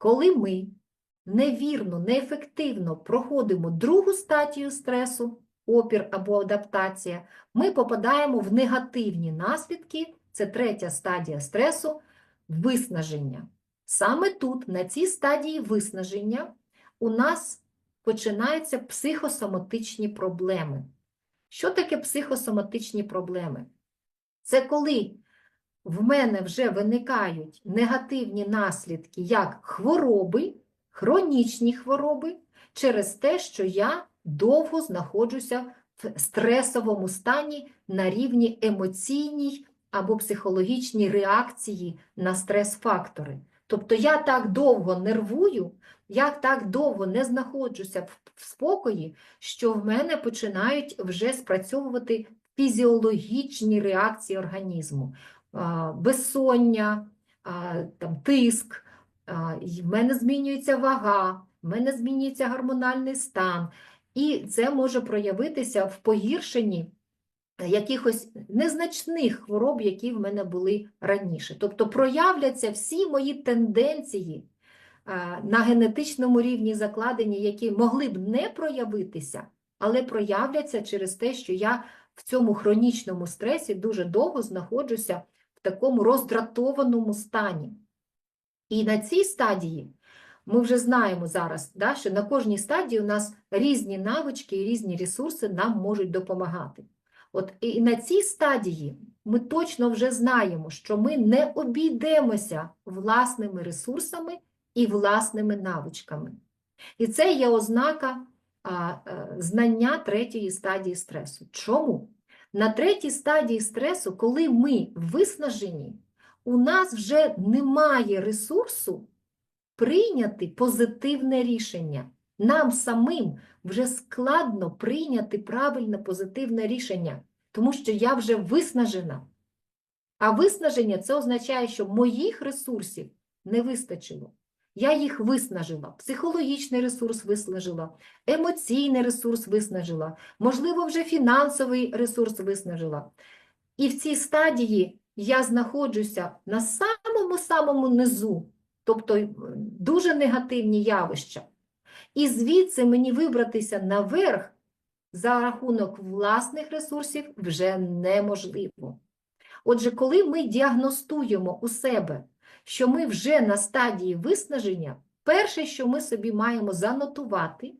коли ми невірно, неефективно проходимо другу стадію стресу, опір або адаптація, ми попадаємо в негативні наслідки, це третя стадія стресу, виснаження. Саме тут, на цій стадії виснаження, у нас починаються психосоматичні проблеми. Що таке психосоматичні проблеми? Це коли в мене вже виникають негативні наслідки, як хвороби, хронічні хвороби, через те, що я довго знаходжуся в стресовому стані на рівні емоційній або психологічній реакції на стрес-фактори. Тобто я так довго нервую, я так довго не знаходжуся в спокої, що в мене починають вже спрацьовувати фізіологічні реакції організму. Безсоння, там, тиск, в мене змінюється вага, в мене змінюється гормональний стан. І це може проявитися в погіршенні якихось незначних хвороб, які в мене були раніше. Тобто проявляться всі мої тенденції на генетичному рівні закладені, які могли б не проявитися, але проявляться через те, що я в цьому хронічному стресі дуже довго знаходжуся такому роздратованому стані. І на цій стадії ми вже знаємо зараз, да, що на кожній стадії у нас різні навички і різні ресурси нам можуть допомагати. От і на цій стадії ми точно вже знаємо, що ми не обійдемося власними ресурсами і власними навичками. І це є ознака а, е, знання третьої стадії стресу. Чому? На третій стадії стресу, коли ми виснажені, у нас вже немає ресурсу прийняти позитивне рішення. Нам самим вже складно прийняти правильне позитивне рішення, тому що я вже виснажена. А виснаження це означає, що моїх ресурсів не вистачило. Я їх виснажила, психологічний ресурс виснажила, емоційний ресурс виснажила, можливо, вже фінансовий ресурс виснажила. І в цій стадії я знаходжуся на самому-самому низу, тобто дуже негативні явища. І звідси мені вибратися наверх за рахунок власних ресурсів вже неможливо. Отже, коли ми діагностуємо у себе, що ми вже на стадії виснаження, перше, що ми собі маємо занотувати,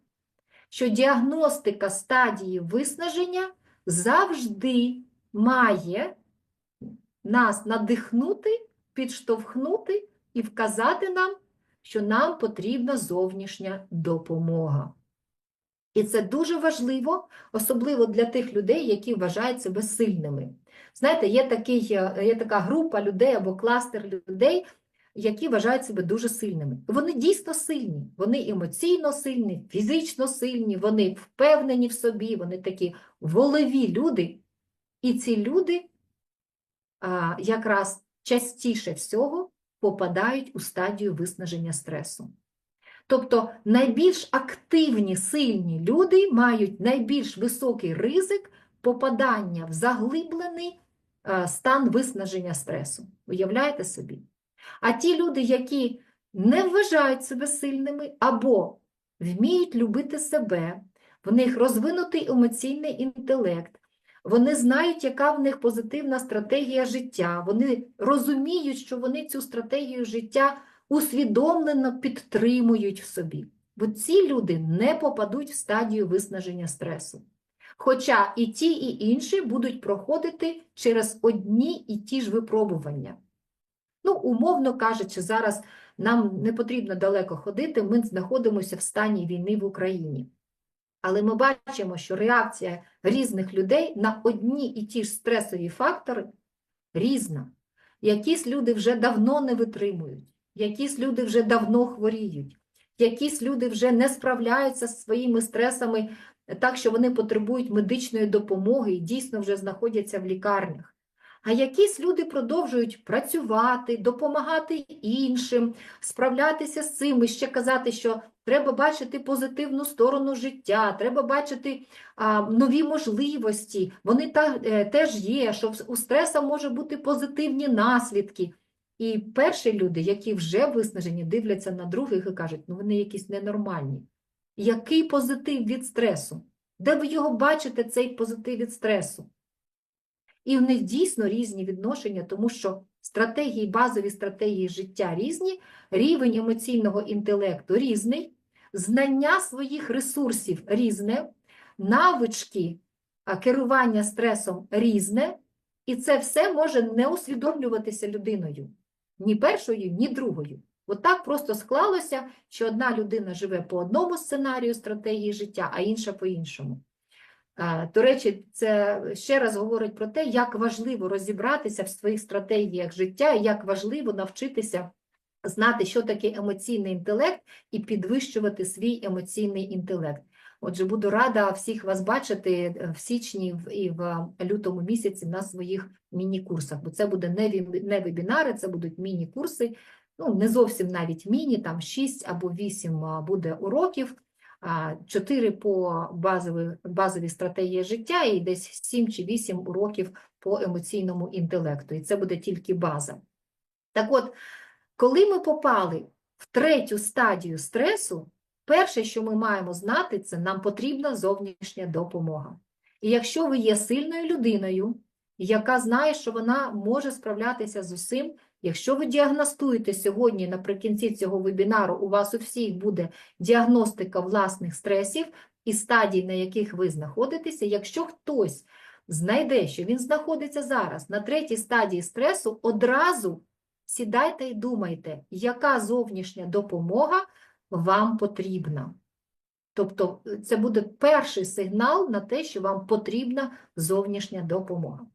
що діагностика стадії виснаження завжди має нас надихнути, підштовхнути і вказати нам, що нам потрібна зовнішня допомога. І це дуже важливо, особливо для тих людей, які вважають себе сильними. Знаєте, є, такий, е, є така група людей або кластер людей, які вважають себе дуже сильними. Вони дійсно сильні, вони емоційно сильні, фізично сильні, вони впевнені в собі, вони такі волеві люди. І ці люди а, якраз частіше всього попадають у стадію виснаження стресу. Тобто найбільш активні, сильні люди мають найбільш високий ризик попадання в заглиблений стан виснаження стресу. Уявляєте собі? А ті люди, які не вважають себе сильними або вміють любити себе, в них розвинутий емоційний інтелект, вони знають, яка в них позитивна стратегія життя, вони розуміють, що вони цю стратегію життя усвідомлено підтримують в собі. Бо ці люди не попадуть в стадію виснаження стресу. Хоча і ті, і інші будуть проходити через одні і ті ж випробування. Ну, умовно кажучи, зараз нам не потрібно далеко ходити, ми знаходимося в стані війни в Україні. Але ми бачимо, що реакція різних людей на одні і ті ж стресові фактори різна. Якісь люди вже давно не витримують, якісь люди вже давно хворіють, якісь люди вже не справляються з своїми стресами так, що вони потребують медичної допомоги і дійсно вже знаходяться в лікарнях. А якісь люди продовжують працювати, допомагати іншим, справлятися з цим і ще казати, що треба бачити позитивну сторону життя, треба бачити а, нові можливості, вони та, е, теж є, що у стреса може бути позитивні наслідки. І перші люди, які вже виснажені, дивляться на других і кажуть, ну вони якісь ненормальні. Який позитив від стресу? Де ви його бачите, цей позитив від стресу? І в них дійсно різні відношення, тому що стратегії, базові стратегії життя різні, рівень емоційного інтелекту різний, знання своїх ресурсів різне, навички керування стресом різне, і це все може не усвідомлюватися людиною ні першою, ні другою. От так просто склалося, що одна людина живе по одному сценарію стратегії життя, а інша по іншому. До речі, це ще раз говорить про те, як важливо розібратися в своїх стратегіях життя, як важливо навчитися знати, що таке емоційний інтелект, і підвищувати свій емоційний інтелект. Отже, буду рада всіх вас бачити е, в січні і в лютому місяці на своїх міні-курсах, бо це буде не вебінари, це будуть міні-курси, ну не зовсім навіть міні, там 6 або 8 буде уроків, 4 по базові, базові стратегії життя і десь 7 чи 8 уроків по емоційному інтелекту. І це буде тільки база. Так от, коли ми попали в третю стадію стресу, перше, що ми маємо знати, це нам потрібна зовнішня допомога. І якщо ви є сильною людиною, яка знає, що вона може справлятися з усім, якщо ви діагностуєте сьогодні наприкінці цього вебінару, у вас у всіх буде діагностика власних стресів і стадій, на яких ви знаходитеся, якщо хтось знайде, що він знаходиться зараз на третій стадії стресу, одразу сідайте і думайте, яка зовнішня допомога вам потрібна. Тобто е, це буде перший сигнал на те, що вам потрібна зовнішня допомога.